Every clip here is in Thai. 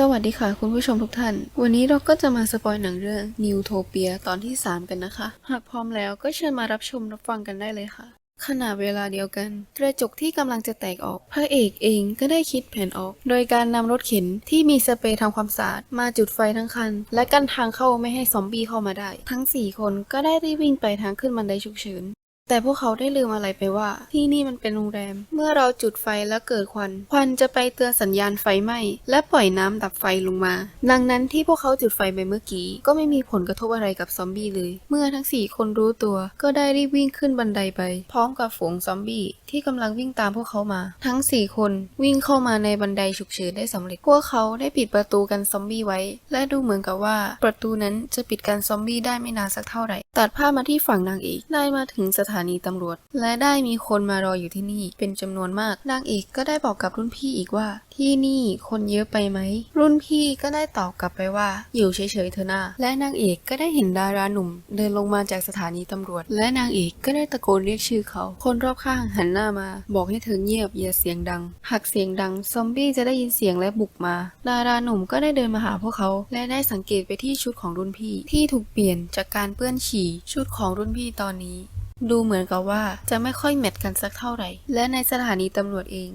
สวัสดีค่ะคุณผู้ชมทุกท่าน วันนี้เราก็จะมาสปอยหนังเรื่อง New t o p i a ตอนที่ 3 กันนะคะ หากพร้อมแล้วก็เชิญมารับชมรับฟังกันได้เลยค่ะ ขณะเวลาเดียวกัน กระจกที่กำลังจะแตกออก พระเอกเองก็ได้คิดแผนออก โดยการนำรถเข็นที่มีสเปรย์ทำความสะอาดมาจุดไฟทั้งคัน และกั้นทางเข้าไม่ให้ซอมบี้เข้ามาได้ ทั้ง 4 คนก็ได้รีบวิ่งไปทางขึ้นบันไดฉุกเฉิน แต่พวกเขาได้ลืมอะไรไปว่า ที่นี่มันเป็นโรงแรม เมื่อเราจุดไฟแล้วเกิดควัน ควันจะไปเตือนสัญญาณไฟไหม้และปล่อยน้ำดับไฟลงมา ดังนั้นที่พวกเขาจุดไฟไปเมื่อกี้ ก็ไม่มีผลกระทบอะไรกับซอมบี้เลย เมื่อทั้ง 4 คนรู้ตัว ก็ได้รีบวิ่งขึ้นบันไดไป พร้อมกับฝูงซอมบี้ที่กำลังวิ่งตามพวกเขามา ทั้ง 4 คนวิ่งเข้ามาในบันไดฉุกเฉินได้สำเร็จ พวกเขาได้ปิดประตูกันซอมบี้ไว้ และดูเหมือนกับว่า ประตูนั้นจะปิดกันซอมบี้ได้ไม่นานสักเท่าไหร่ ตัดภาพมาที่ฝั่งนางเอกได้มาถึงสถานตำรวจ และได้มีคนมารออยู่ที่นี่เป็นจำนวนมาก นางเอกก็ได้บอกกับรุ่นพี่อีกว่า ที่นี่คนเยอะไปไหม รุ่นพี่ก็ได้ตอบกลับไปว่า อยู่เฉยๆเถอะนะและนางเอกก็ได้เห็นดาราหนุ่ม เดินลงมาจากสถานีตำรวจ และนางเอกก็ได้ตะโกนเรียกชื่อเขา คนรอบข้างหันหน้ามา บอกให้เธอเงียบอย่าเสียงดัง หากเสียงดังซอมบี้จะได้ยินเสียงและบุกมา ดาราหนุ่มก็ได้เดินมาหาพวกเขา และได้สังเกตไปที่ชุดของรุ่นพี่ ที่ถูกเปลี่ยนจากการเปื้อนฉี่ชุดของรุ่นพี่ตอนนี้ ดูเหมือนกับว่าจะไม่ค่อยแมทกันสักเท่าไหร่ และในสถานีตำรวจเอง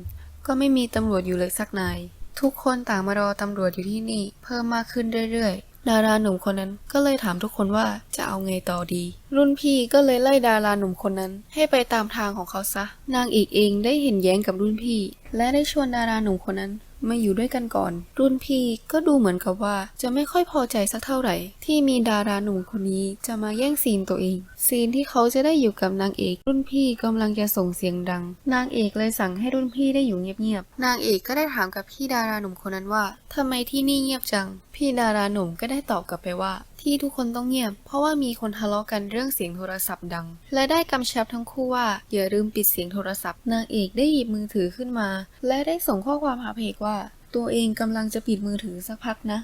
ก็ไม่มีตำรวจอยู่เลยสักนาย ทุกคนต่างมารอตำรวจอยู่ที่นี่ เพิ่มมากขึ้นเรื่อยๆ ดาราหนุ่มคนนั้นก็เลยถามทุกคนว่าจะเอาไงต่อดี รุ่นพี่ก็เลยไล่ดาราหนุ่มคนนั้น ให้ไปตามทางของเขาซะ นางเอกเองได้เห็นแย้งกับรุ่นพี่ และได้ชวนดาราหนุ่มคนนั้น มาอยู่ด้วยกันก่อน รุ่นพี่ก็ดูเหมือนกับว่าจะไม่ค่อยพอใจสักเท่าไหร่ ที่มีดาราหนุ่มคนนี้จะมาแย่งซีนตัวเอง ซีนที่เขาจะได้อยู่กับนางเอก รุ่นพี่กำลังจะส่งเสียงดัง นางเอกเลยสั่งให้รุ่นพี่ได้อยู่เงียบๆนางเอกก็ได้ถามกับพี่ดาราหนุ่มคนนั้นว่าทำไมที่นี่เงียบจัง พี่ดาราหนุ่มก็ได้ตอบกลับไปว่า ที่ทุกคนต้องเงียบ เพราะว่ามีคนทะเลาะกันเรื่องเสียงโทรศัพท์ดัง และได้กำชับทั้งคู่ว่าอย่าลืมปิดเสียงโทรศัพท์ นางเอกได้หยิบมือถือขึ้นมา และได้ส่งข้อความหาเพกว่า ตัวเองกำลังจะปิดมือถือสักพักนะ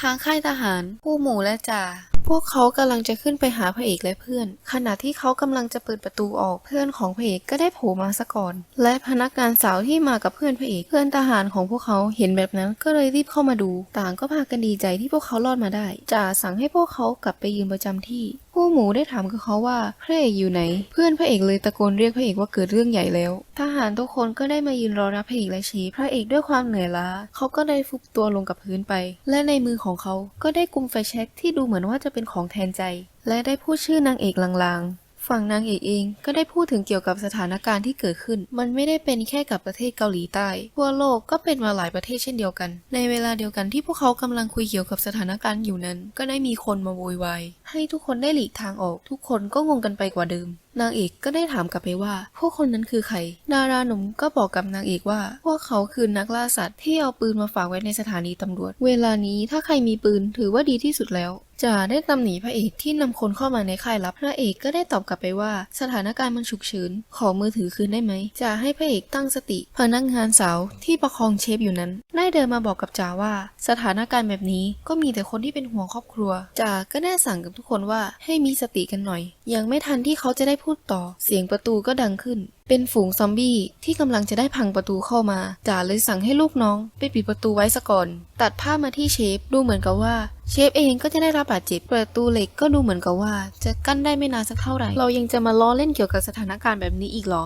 ทางค่ายทหาร ผู้หมู่และจ่า พวกเขากำลังจะขึ้นไปหาพระเอกและเพื่อน ขณะที่เขากำลังจะเปิดประตูออกเพื่อนของพระเอกก็ได้โผล่มาซะก่อน และพนักงานสาวที่มากับเพื่อนพระเอกเพื่อนทหารของพวกเขาเห็นแบบนั้นก็เลยรีบเข้ามาดู ต่างก็พากันดีใจที่พวกเขารอดมาได้จ่าสั่งให้พวกเขากลับไปยืนประจำที่ ผู้หมูได้ถามกับเขาว่าพระเอกอยู่ไหน เพื่อนพระเอกเลยตะโกนเรียกพระเอกว่าเกิดเรื่องใหญ่แล้ว ทหารทุกคนก็ได้มายืนรอรับพระเอกและชีพพระเอกด้วยความเหนื่อยล้าเขาก็ได้ฟุบตัวลงกับพื้นไป และในมือของเขาก็ได้กุมไฟแช็กที่ดูเหมือนว่าจะเป็นของแทนใจ และได้พูดชื่อนางเอกลางๆ ฝั่งนางเอกเองก็ได้พูดถึงเกี่ยวกับสถานการณ์ที่เกิดขึ้น มันไม่ได้เป็นแค่กับประเทศเกาหลีใต้ ทั่วโลกก็เป็นมาหลายประเทศเช่นเดียวกัน ในเวลาเดียวกันที่พวกเขากำลังคุยเกี่ยวกับสถานการณ์อยู่นั้น ก็ได้มีคนมาโวยวายให้ทุกคนได้หลีกทางออก ทุกคนก็งงกันไปกว่าเดิม นางเอกก็ได้ถามกลับไปว่า พวกคนนั้นคือใคร ดาราหนุ่มก็บอกกับนางเอกว่า พวกเขาคือนักล่าสัตว์ที่เอาปืนมาฝากไว้ในสถานีตำรวจ เวลานี้ถ้าใครมีปืนถือว่าดีที่สุดแล้ว จ่าได้ตำหนิพระเอกที่นำคนเข้ามาในค่ายลับ พระเอกก็ได้ตอบกลับไปว่า สถานการณ์มันฉุกเฉิน ขอมือถือคืนได้ไหมจ่าให้พระเอกตั้งสติ พนักงานสาวที่ประคองเชฟอยู่นั้น ได้เดินมาบอกกับจ่าว่า สถานการณ์แบบนี้ก็มีแต่คนที่เป็นห่วงครอบครัวจ่าก็ได้สั่งกับทุกคนว่าให้มีสติกันหน่อยยังไม่ทันที่เขาจะได้พูดต่อ เสียงประตูก็ดังขึ้น เป็นฝูงซอมบี้ที่กำลังจะได้พังประตูเข้ามาจ่าเลยสั่งให้ลูกน้อง ไปปิดประตูไว้ซะก่อน ตัดภาพมาที่เชฟดูเหมือนกับว่า เชฟเองก็จะได้รับบาดเจ็บประตูเหล็กก็ดูเหมือนกับว่า จะกั้นได้ไม่นานสักเท่าไหร่ เรายังจะมาล้อเล่นเกี่ยวกับสถานการณ์แบบนี้อีกหรอ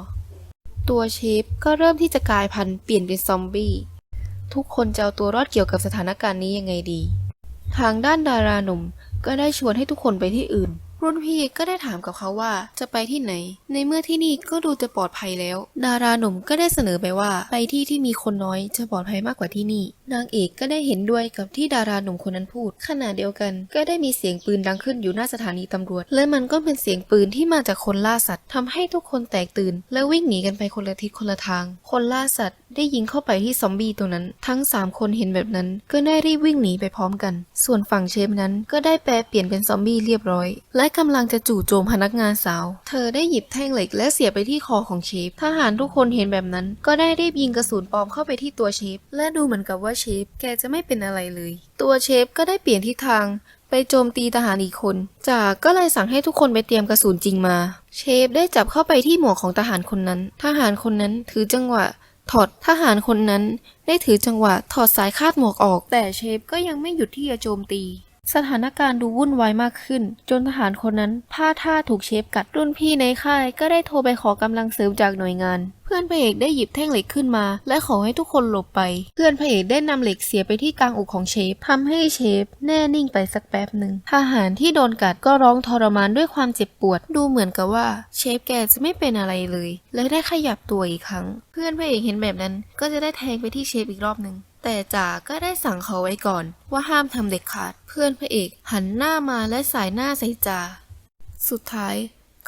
ตัวเชฟก็เริ่มที่จะกลายพันธุ์เปลี่ยนเป็นซอมบี้ทุกคนจะเอาตัวรอดเกี่ยวกับสถานการณ์นี้ยังไงดี ทางด้านดาราหนุ่มก็ได้ชวนให้ทุกคนไปที่อื่น รุ่นพี่ก็ได้ถามกับเขาว่าจะไปที่ไหน ในเมื่อที่นี่ก็ดูจะปลอดภัยแล้ว ดาราหนุ่มก็ได้เสนอไปว่า ไปที่ที่มีคนน้อยจะปลอดภัยมากกว่าที่นี่ นางเอกก็ได้เห็นด้วยกับที่ดาราหนุ่มคนนั้นพูดขณะเดียวกัน ก็ได้มีเสียงปืนดังขึ้นอยู่หน้าสถานีตำรวจ และมันก็เป็นเสียงปืนที่มาจากคนล่าสัตว์ทำให้ทุกคนแตกตื่น และวิ่งหนีกันไปคนละทิศคนละทาง คนล่าสัตว์ได้ยิงเข้าไปที่ซอมบี้ตัวนั้น ทั้ง 3 คนเห็นแบบนั้น ก็ได้รีบวิ่งหนีไปพร้อมกัน ส่วนฝั่งเชฟนั้นก็ได้แปลเปลี่ยนเป็นซอมบี้เรียบร้อย และกำลังจะจู่โจมพนักงานสาว เธอได้หยิบแท่งเหล็กและเสียบไปที่คอของเชฟทหารทุกคนเห็นแบบนั้น ก็ได้รีบยิงกระสุนปลอมเข้าไปที่ตัวเชฟและดูเหมือนกับว่าเชฟแกจะไม่เป็นอะไรเลย ตัวเชฟก็ได้เปลี่ยนทิศทางไปโจมตีทหารอีกคน จากก็เลยสั่งให้ทุกคนไปเตรียมกระสุนจริงมา เชฟได้จับเข้าไปที่หมวกของทหารคนนั้น ทหารคนนั้นถือจังหวะ ถอดทหารคนนั้น ได้ถือจังหวะถอดสายคาดหมวกออก แต่เชฟก็ยังไม่หยุดที่จะโจมตี สถานการณ์ดูวุ่นวายมากขึ้น จนทหารคนนั้นพลาดท่าถูกเชฟกัดรุ่นพี่ในค่ายก็ได้โทรไปขอกำลังเสริมจากหน่วยงาน พื่อนพระเอกได้หยิบแท่งเหล็กขึ้นมา และขอให้ทุกคนหลบไป เพื่อนพระเอกได้นำเหล็กเสียไปที่กลางอกของเชฟทำให้เชฟแน่นิ่งไปสักแป๊บหนึ่งทหารที่โดนกัดก็ร้องทรมานด้วยความเจ็บปวด ดูเหมือนกับว่าเชฟแกจะไม่เป็นอะไรเลย และได้ขยับตัวอีกครั้ง เพื่อนพระเอกเห็นแบบนั้น ก็จะได้แทงไปที่เชฟอีกรอบหนึ่งแต่จ่าก็ได้สั่งเขาไว้ก่อน ว่าห้ามทำเด็ดขาด เพื่อนพระเอกหันหน้ามาและสายหน้าใส่จ่าสุดท้าย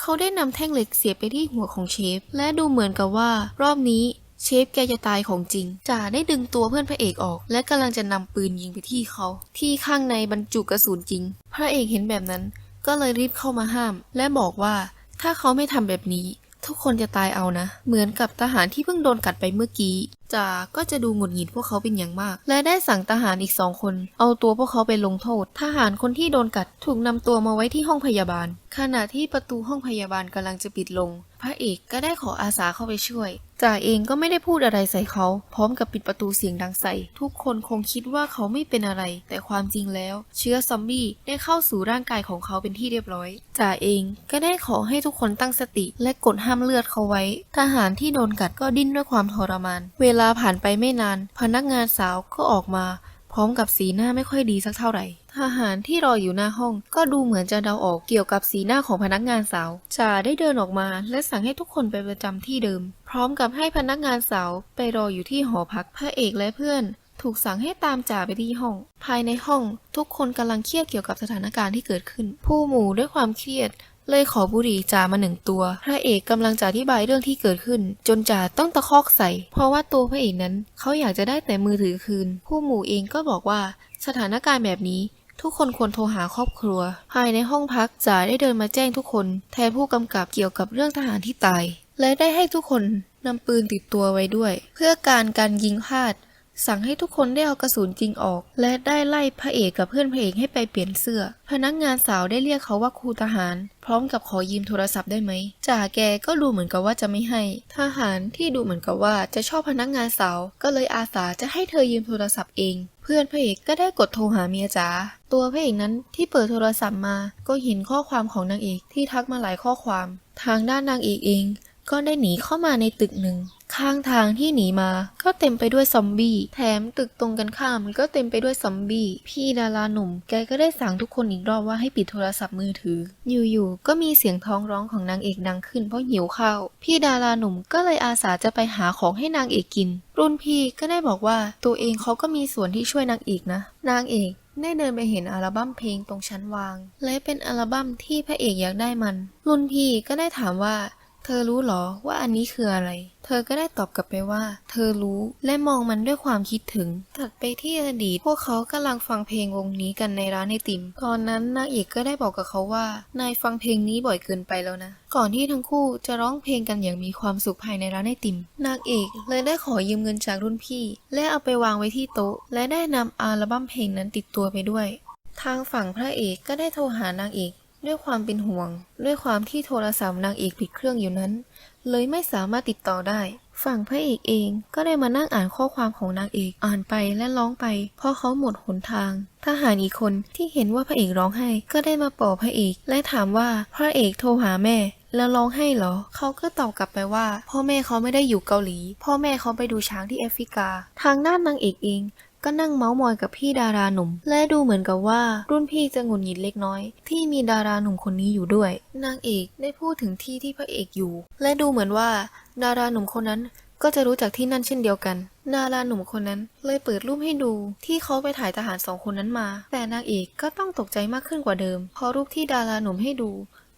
เขาได้นำแท่งเหล็กเสียบไปที่หัวของเชฟ และดูเหมือนกับว่า รอบนี้เชฟแกจะตายของจริงจ่าได้ดึงตัวเพื่อนพระเอกออก และกำลังจะนำปืนยิงไปที่เขา ที่ข้างในบรรจุกระสุนจริง พระเอกเห็นแบบนั้น ก็เลยรีบเข้ามาห้าม และบอกว่าถ้าเขาไม่ทำแบบนี้ ทุกคนจะตายเอานะ เหมือนกับทหารที่เพิ่งโดนกัดไปเมื่อกี้ จาก็จะดูหงุดหงิดพวกเขาเป็นอย่างมาก และได้สั่งทหารอีกสองคน เอาตัวพวกเขาไปลงโทษ ทหารคนที่โดนกัดถูกนำตัวมาไว้ที่ห้องพยาบาล ขณะที่ประตูห้องพยาบาลกำลังจะปิดลง พระเอกก็ได้ขออาสาเข้าไปช่วย จ่าเองก็ไม่ได้พูดอะไรใส่เขา พร้อมกับปิดประตูเสียงดังใส่ ทุกคนคงคิดว่าเขาไม่เป็นอะไร แต่ความจริงแล้ว เชื้อซอมบี้ได้เข้าสู่ร่างกายของเขาเป็นที่เรียบร้อยจ่าเองก็ได้ขอให้ทุกคนตั้งสติ และกดห้ามเลือดเขาไว้ ทหารที่โดนกัดก็ดิ้นด้วยความทรมาน เวลาผ่านไปไม่นาน พนักงานสาวก็ออกมา พร้อมกับสีหน้าไม่ค่อยดีสักเท่าไหร่ ทหารที่รออยู่หน้าห้อง ก็ดูเหมือนจะเดาออกเกี่ยวกับสีหน้าของพนักงานสาวจ่าได้เดินออกมา และสั่งให้ทุกคนไปประจำที่เดิม พร้อมกับให้พนักงานสาวไปรออยู่ที่หอพักพระเอกและเพื่อน ถูกสั่งให้ตามจ่าไปที่ห้อง ภายในห้อง ทุกคนกำลังเครียดเกี่ยวกับสถานการณ์ที่เกิดขึ้น ผู้หมู่ด้วยความเครียด เลยขอบุหรี่จ่ามาหนึ่งตัว พระเอกกำลังจะอธิบายเรื่องที่เกิดขึ้น จนจ่าต้องตะคอกใส่ เพราะว่าตัวพระเอกนั้น เขาอยากจะได้แต่มือถือคืน ผู้หมู่เองก็บอกว่าสถานการณ์แบบนี้ทุกคนควรโทรหาครอบครัว ภายในห้องพักจ่าได้เดินมาแจ้งทุกคน แทนผู้กำกับเกี่ยวกับเรื่องทหารที่ตาย และได้ให้ทุกคนนำปืนติดตัวไว้ด้วย เพื่อการการยิงพลาด สั่งให้ทุกคนได้เอากระสุนจริงออก และได้ไล่พระเอกกับเพื่อนพระเอกให้ไปเปลี่ยนเสื้อ พนักงานสาวได้เรียกเขาว่าครูทหาร พร้อมกับขอยืมโทรศัพท์ได้ไหมจ่าแกก็ดูเหมือนกับว่าจะไม่ให้ ทหารที่ดูเหมือนกับว่าจะชอบพนักงานสาว ก็เลยอาสาจะให้เธอยืมโทรศัพท์เอง เพื่อนพระเอกก็ได้กดโทรหาเมียจ๋าตัวพระเอกนั้นที่เปิดโทรศัพท์มา ก็เห็นข้อความของนางเอกที่ทักมาหลายข้อความ ทางด้านนางเอกเอง ก็ได้หนีเข้ามาในตึกหนึ่ง ข้างทางที่หนีมาก็เต็มไปด้วยซอมบี้ แถมตึกตรงกันข้ามก็เต็มไปด้วยซอมบี้ พี่ดาราหนุ่ม แกก็ได้สั่งทุกคนอีกรอบว่าให้ปิดโทรศัพท์มือถือ อยู่ๆ ก็มีเสียงท้องร้องของนางเอกดังขึ้นเพราะหิวข้าว พี่ดาราหนุ่มก็เลยอาสาจะไปหาของให้นางเอกกิน รุ่นพี่ก็ได้บอกว่าตัวเองเขาก็มีส่วนที่ช่วยนางเอกนะ นางเอกได้เดินไปเห็นอัลบั้มเพลงตรงชั้นวาง และเป็นอัลบั้มที่พระเอกอยากได้มัน รุ่นพี่ก็ได้ถามว่า เธอรู้หรอว่าอันนี้คืออะไร เธอก็ได้ตอบกลับไปว่า เธอรู้และมองมันด้วยความคิดถึง ถัดไปที่อดีต พวกเขากำลังฟังเพลงวงนี้กันในร้านไอติม ตอนนั้นนางเอกก็ได้บอกกับเขาว่า นายฟังเพลงนี้บ่อยเกินไปแล้วนะ ก่อนที่ทั้งคู่จะร้องเพลงกันอย่างมีความสุขภายในร้านไอติม นางเอกเลยได้ขอยืมเงินจากรุ่นพี่ และเอาไปวางไว้ที่โต๊ะ และได้นำอัลบั้มเพลงนั้นติดตัวไปด้วย ทางฝั่งพระเอกก็ได้โทรหานางเอก ด้วยความเป็นห่วง ด้วยความที่โทรศัพท์นางเอกปิดเครื่องอยู่นั้น เลยไม่สามารถติดต่อได้ ฝั่งพระเอกเองก็ได้มานั่งอ่านข้อความของนางเอกอ่านไปและร้องไป เพราะเขาหมดหนทาง ทหารอีกคนที่เห็นว่าพระเอกร้องไห้ ก็ได้มาปลอบพระเอก และถามว่าพระเอกโทรหาแม่ แล้วร้องไห้เหรอ เขาก็ตอบกลับไปว่า พ่อแม่เขาไม่ได้อยู่เกาหลี พ่อแม่เขาไปดูช้างที่แอฟริกา ทางด้านนางเอกเอง ก็นั่งเมาส์มอยกับพี่ดาราหนุ่ม และดูเหมือนกับว่ารุ่นพี่จะหงุดหงิดเล็กน้อย ที่มีดาราหนุ่มคนนี้อยู่ด้วย นางเอกได้พูดถึงที่ที่พระเอกอยู่ และดูเหมือนว่า ดาราหนุ่มคนนั้นก็จะรู้จักที่นั่นเช่นเดียวกัน ดาราหนุ่มคนนั้นเลยเปิดรูปให้ดูที่เขาไปถ่ายทหารสองคนนั้นมา แต่นางเอกก็ต้องตกใจมากขึ้นกว่าเดิมเพราะรูปที่ดาราหนุ่มให้ดู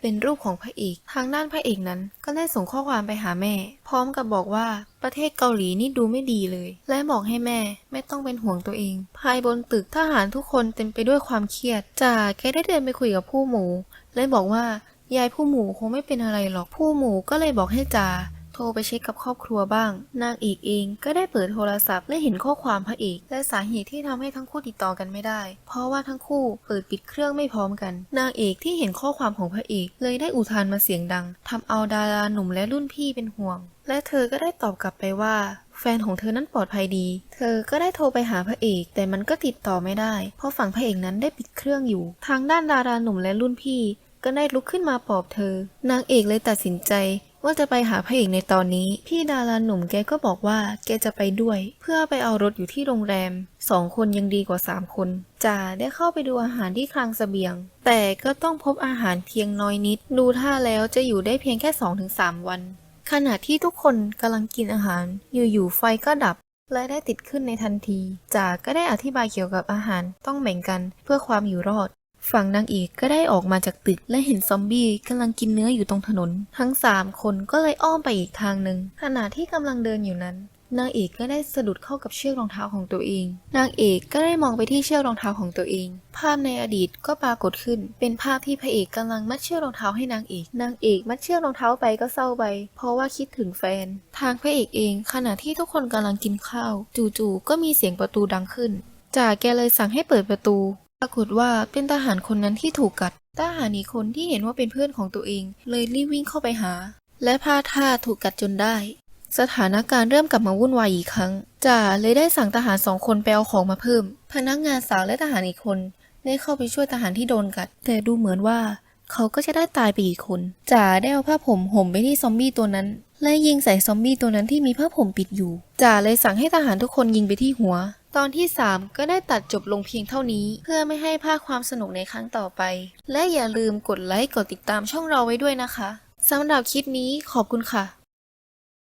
เป็นรูปของพระเอก ทางด้านพระเอกนั้นก็ได้ส่งข้อความไปหาแม่ พร้อมกับบอกว่าประเทศเกาหลีนี่ดูไม่ดีเลย และบอกให้แม่ไม่ต้องเป็นห่วงตัวเอง ภายบนตึกทหารทุกคนเต็มไปด้วยความเครียดจ่าแกได้เดินไปคุยกับผู้หมู และบอกว่ายายผู้หมูคงไม่เป็นอะไรหรอกผู้หมูก็เลยบอกให้จ่า โทรไปเช็คกับครอบครัวบ้าง นางเอกเองก็ได้เปิดโทรศัพท์และเห็นข้อความพระเอกและสาเหตุที่ทำให้ทั้งคู่ติดต่อกันไม่ได้ เพราะว่าทั้งคู่เปิดปิดเครื่องไม่พร้อมกัน นางเอกที่เห็นข้อความของพระเอกเลยได้อุทานมาเสียงดังทำเอาดาราหนุ่มและรุ่นพี่เป็นห่วง และเธอก็ได้ตอบกลับไปว่าแฟนของเธอนั้นปลอดภัยดี เธอก็ได้โทรไปหาพระเอก แต่มันก็ติดต่อไม่ได้ เพราะฝั่งพระเอกนั้นได้ปิดเครื่องอยู่ ทางด้านดาราหนุ่มและรุ่นพี่ ก็ได้ลุกขึ้นมาปลอบเธอ นางเอกเลยตัดสินใจ ว่าจะไปหาพระเอกในตอนนี้ พี่ดาราหนุ่มแกก็บอกว่าแกจะไปด้วย เพื่อไปเอารถอยู่ที่โรงแรมสองคนยังดีกว่าสามคนจ่าได้เข้าไปดูอาหารที่คลังเสบียง แต่ก็ต้องพบอาหารเพียงน้อยนิด ดูท่าแล้วจะอยู่ได้เพียงแค่ 2-3 วัน ขณะที่ทุกคนกำลังกินอาหาร อยู่ๆไฟก็ดับและได้ติดขึ้นในทันทีจ่าก็ได้อธิบายเกี่ยวกับอาหารต้องแบ่งกันเพื่อความอยู่รอด ฝั่งนางเอกก็ได้ออกมาจากตึกและเห็นซอมบี้กำลังกินเนื้ออยู่ตรงถนน ทั้งสามคนก็เลยอ้อมไปอีกทางหนึ่งขณะที่กำลังเดินอยู่นั้นนางเอกก็ได้สะดุดเข้ากับเชือกรองเท้าของตัวเอง นางเอกก็ได้มองไปที่เชือกรองเท้าของตัวเอง ภาพในอดีตก็ปรากฏขึ้น เป็นภาพที่พระเอกกำลังมัดเชือกรองเท้าให้นางเอก นางเอกมัดเชือกรองเท้าไปก็เศร้าไป เพราะว่าคิดถึงแฟน ทางพระเอกเอง ขณะที่ทุกคนกำลังกินข้าว จู่ๆก็มีเสียงประตูดังขึ้น จ่าแกเลยสั่งให้เปิดประตู ปรากฏว่าเป็นทหารคนนั้นที่ถูกกัดทหารอีกคนที่เห็นว่าเป็นเพื่อนของตัวเอง เลยรีบวิ่งเข้าไปหา และพลาดท่าถูกกัดจนได้ สถานการณ์เริ่มกลับมาวุ่นวายอีกครั้งจ่าเลยได้สั่งทหารสองคนไปเอาของมาเพิ่ม พนักงานสาวและทหารอีกคนได้เข้าไปช่วยทหารที่โดนกัด แต่ดูเหมือนว่าเขาก็จะได้ตายไปอีกคนจ่าได้เอาผ้าห่มห่มไปที่ซอมบี้ตัวนั้น และยิงใส่ซอมบี้ตัวนั้นที่มีผ้าห่มปิดอยู่จ่าเลยสั่งให้ทหารทุกคนยิงไปที่หัว ตอนที่ 3 ก็ได้ตัดจบลงเพียงเท่านี้ เพื่อไม่ให้พลาดความสนุกในครั้งต่อไป และอย่าลืมกดไลค์กดติดตามช่องเราไว้ด้วยนะคะสำหรับคลิปนี้ขอบคุณค่ะ